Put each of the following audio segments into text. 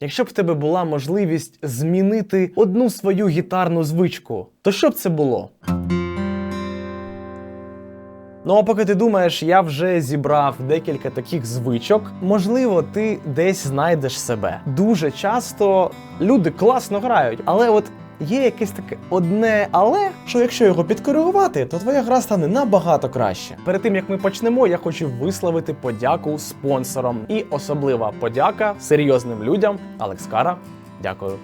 Якщо б в тебе була можливість змінити одну свою гітарну звичку, то що б це було? Ну а поки ти думаєш, я вже зібрав декілька таких звичок. Можливо, ти десь знайдеш себе. Дуже часто люди класно грають, але от є якесь таке одне але, що якщо його підкоригувати, то твоя гра стане набагато краще. Перед тим як ми почнемо, я хочу висловити подяку спонсорам. І особлива подяка серйозним людям. Алекс Кара, дякую.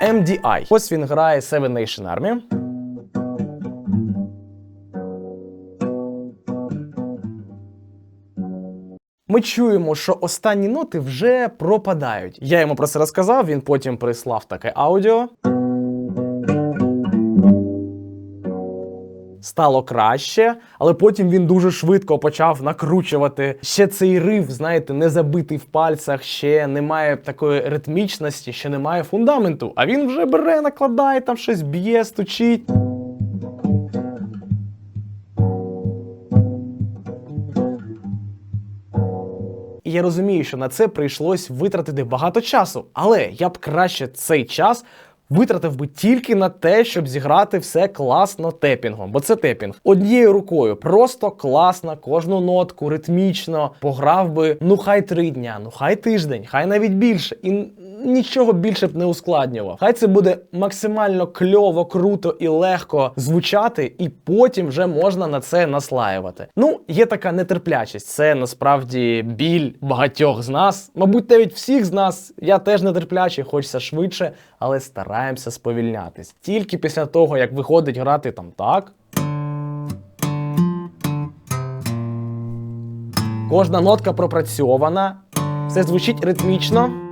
MDI. Ось він грає Seven Nation Army. Ми чуємо, що останні ноти вже пропадають. Я йому про це розказав, він потім прислав таке аудіо. Стало краще, але потім він дуже швидко почав накручувати. Ще цей риф, знаєте, не забитий в пальцях, ще немає такої ритмічності, ще немає фундаменту. А він вже бере, накладає там щось б'є, стучить. Я розумію, що на це прийшлось витратити багато часу, але я б краще цей час витратив би тільки на те, щоб зіграти все класно тепінгом, бо це тепінг. Однією рукою просто класно, кожну нотку, ритмічно пограв би, ну хай три дня, ну хай тиждень, хай навіть більше. І нічого більше б не ускладнював. Хай це буде максимально кльово, круто і легко звучати, і потім вже можна на це наслаювати. Ну, є така нетерплячість. Це насправді біль багатьох з нас. Мабуть, навіть всіх з нас. Я теж нетерплячий, хочеться швидше, але стараємося сповільнятись. Тільки після того, як виходить грати там так. Кожна нотка пропрацьована, все звучить ритмічно.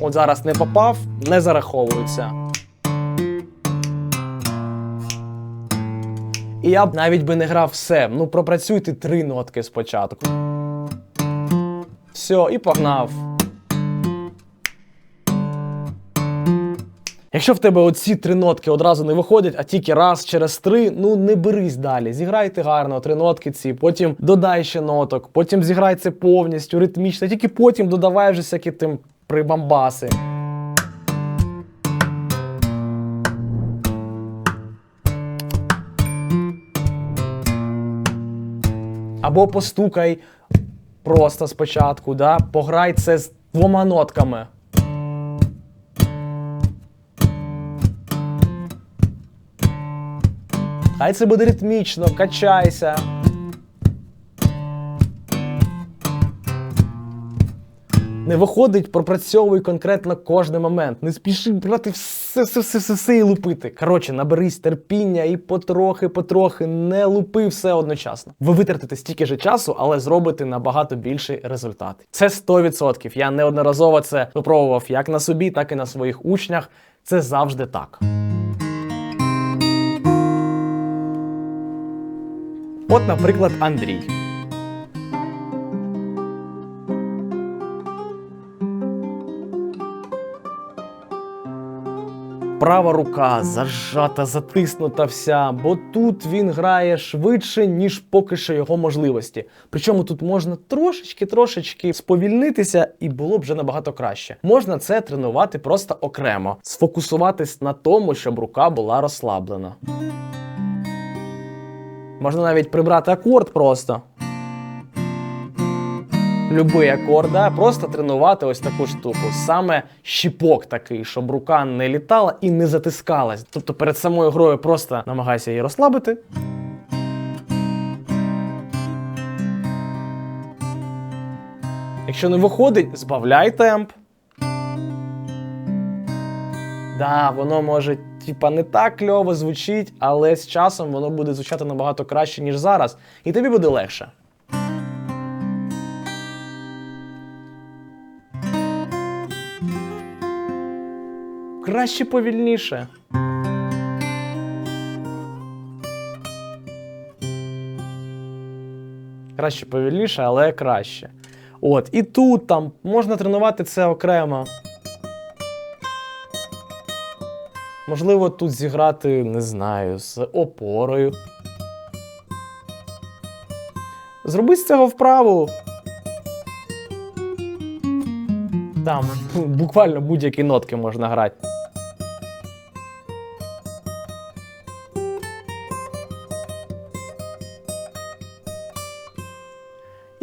От зараз не попав, не зараховується. І я б навіть би не грав все. Ну, пропрацюйте три нотки спочатку. Все, і погнав. Якщо в тебе оці три нотки одразу не виходять, а тільки раз через три, ну не берись далі. Зіграйте гарно, три нотки ці, потім додай ще ноток, потім зіграй це повністю, ритмічно, тільки потім додавай вже всякі тим прибамбаси. Або постукай просто спочатку, да? пограй це з двома нотками. Хай це буде ритмічно, качайся. Не виходить, пропрацьовуй конкретно кожний момент. Не спіши брати все, все, все, все, все і лупити. Коротше, наберись терпіння і потрохи, потрохи не лупи все одночасно. Ви витратите стільки же часу, але зробите набагато більший результат. Це 100%. Я неодноразово це випробував як на собі, так і на своїх учнях. Це завжди так. От, наприклад, Андрій. Права рука зажата, затиснута вся, бо тут він грає швидше, ніж поки що його можливості. Причому тут можна трошечки-трошечки сповільнитися, і було б вже набагато краще. Можна це тренувати просто окремо, сфокусуватись на тому, щоб рука була розслаблена. Можна навіть прибрати акорд просто. Любий акорд, да? просто тренувати ось таку штуку. Саме щіпок такий, щоб рука не літала і не затискалась. Тобто перед самою грою просто намагайся її розслабити. Якщо не виходить, збавляй темп. Да, воно може, типа, не так кльово звучить, але з часом воно буде звучати набагато краще, ніж зараз, і тобі буде легше. Краще повільніше. Краще повільніше, але краще. От, і тут там можна тренувати це окремо. Можливо, тут зіграти, не знаю, з опорою. Зроби з цього вправу. Там буквально будь-які нотки можна грати.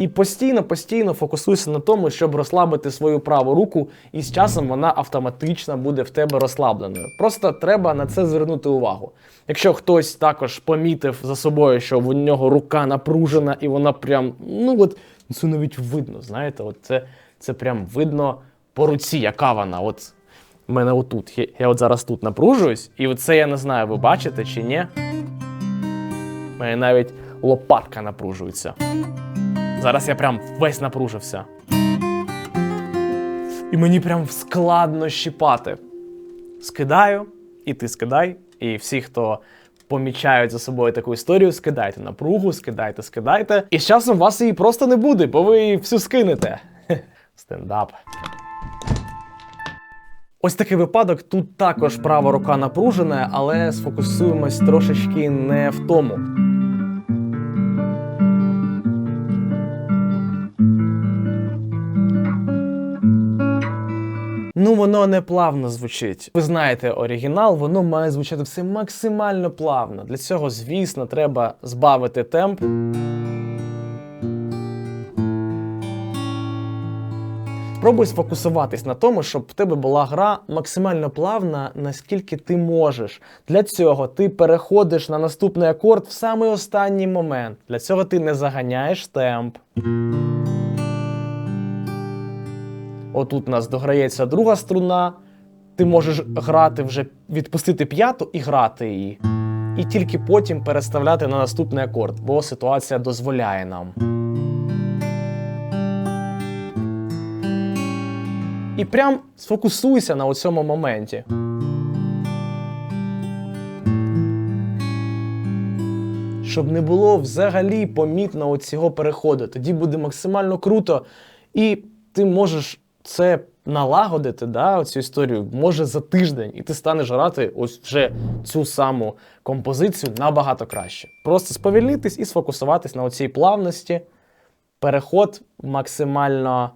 І постійно, постійно фокусуйся на тому, щоб розслабити свою праву руку, і з часом вона автоматично буде в тебе розслабленою. Просто треба на це звернути увагу. Якщо хтось також помітив за собою, що в нього рука напружена, і вона прям, ну от це навіть видно, знаєте, от це, це прям видно по руці, яка вона. От в мене отут. Я, от зараз тут напружуюсь, і оце я не знаю, ви бачите чи ні. У мене навіть лопатка напружується. Зараз я прям весь напружився. І мені прям складно щіпати. Скидаю, і ти скидай. І всі, хто помічають за собою таку історію, скидайте напругу, скидайте, скидайте. І з часом вас її просто не буде, бо ви її всю скинете. Стендап. Ось такий випадок. Тут також права рука напружена, але сфокусуємось трошечки не в тому. Воно не плавно звучить. Ви знаєте оригінал, воно має звучати все максимально плавно. Для цього, звісно, треба збавити темп. Спробуй сфокусуватись на тому, щоб в тебе була гра максимально плавна, наскільки ти можеш. Для цього ти переходиш на наступний акорд в самий останній момент. Для цього ти не заганяєш темп. Отут у нас дограється друга струна. Ти можеш грати вже відпустити п'яту і грати її. І тільки потім переставляти на наступний акорд, бо ситуація дозволяє нам. І прям сфокусуйся на цьому моменті. Щоб не було взагалі помітно цього переходу. Тоді буде максимально круто. І ти можеш це налагодити, да, цю історію, може за тиждень, і ти станеш грати ось вже цю саму композицію набагато краще. Просто сповільнитись і сфокусуватись на оцій плавності, переход в максимально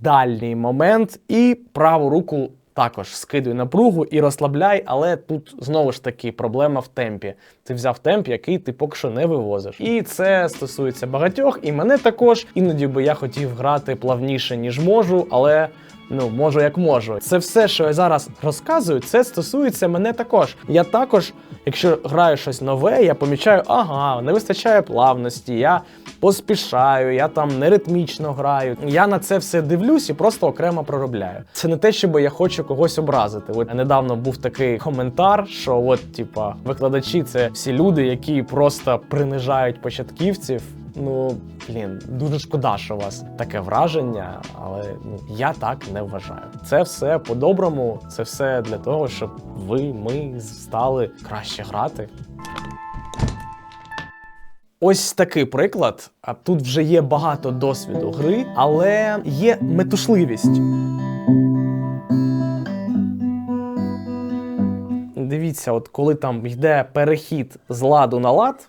дальній момент, і праву руку також скидуй напругу і розслабляй, але тут знову ж таки проблема в темпі. Ти взяв темп, який ти поки що не вивозиш. І це стосується багатьох, і мене також. Іноді би я хотів грати плавніше, ніж можу, але. Ну, можу як можу. Це все, що я зараз розказую, це стосується мене також. Я також, якщо граю щось нове, я помічаю, ага, не вистачає плавності, я поспішаю, я там неритмічно граю. Я на це все дивлюсь і просто окремо проробляю. Це не те, щоб я хочу когось образити. От недавно був такий коментар, що от, типа, викладачі це всі люди, які просто принижають початківців. Ну, блін, дуже шкода, що у вас таке враження, але ну я так не вважаю. Це все по-доброму, це все для того, щоб ви, ми стали краще грати. Ось такий приклад. А тут вже є багато досвіду гри, але є метушливість. Дивіться, от коли там йде перехід з ладу на лад,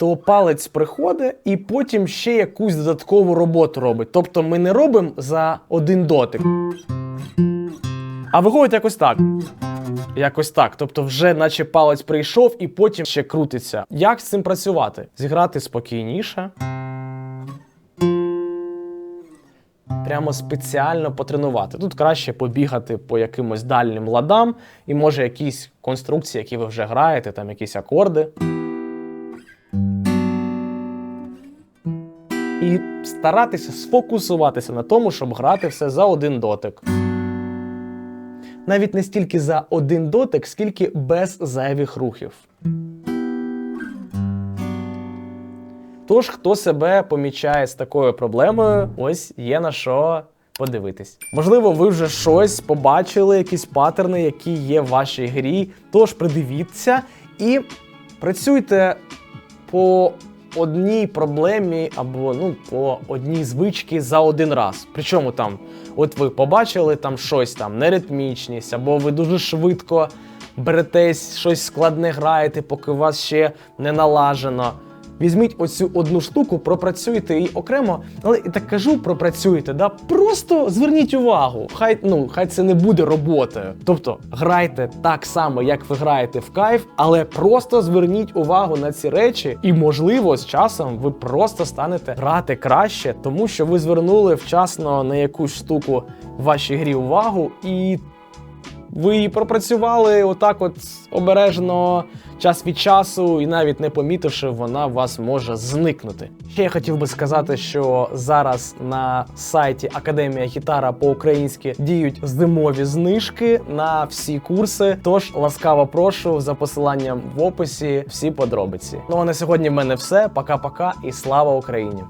то палець приходить і потім ще якусь додаткову роботу робить. Тобто ми не робимо за один дотик. А виходить якось так. Якось так. Тобто, вже наче палець прийшов і потім ще крутиться. Як з цим працювати? Зіграти спокійніше. Прямо спеціально потренувати. Тут краще побігати по якимось дальнім ладам, і може якісь конструкції, які ви вже граєте, там якісь акорди. І старатися сфокусуватися на тому, щоб грати все за один дотик. Навіть не стільки за один дотик, скільки без зайвих рухів. Тож, хто себе помічає з такою проблемою, ось є на що подивитись. Можливо, ви вже щось побачили, якісь паттерни, які є в вашій грі. Тож придивіться і працюйте по одній проблемі або ну по одній звичці за один раз. Причому там, от ви побачили там щось там, неритмічність, або ви дуже швидко беретесь, щось складне граєте, поки у вас ще не налажено. Візьміть оцю одну штуку, пропрацюйте її окремо, але і так кажу, пропрацюйте, да? просто зверніть увагу. Хай ну хай це не буде роботою. Тобто грайте так само, як ви граєте в кайф, але просто зверніть увагу на ці речі, і можливо з часом ви просто станете грати краще, тому що ви звернули вчасно на якусь штуку в вашій грі увагу і ви її пропрацювали отак, от обережно час від часу, і навіть не помітивши, вона у вас може зникнути. Ще я хотів би сказати, що зараз на сайті Академія Гітара по-українськи діють зимові знижки на всі курси. Тож ласкаво прошу за посиланням в описі всі подробиці. Ну а на сьогодні в мене все. Пока-пока і слава Україні!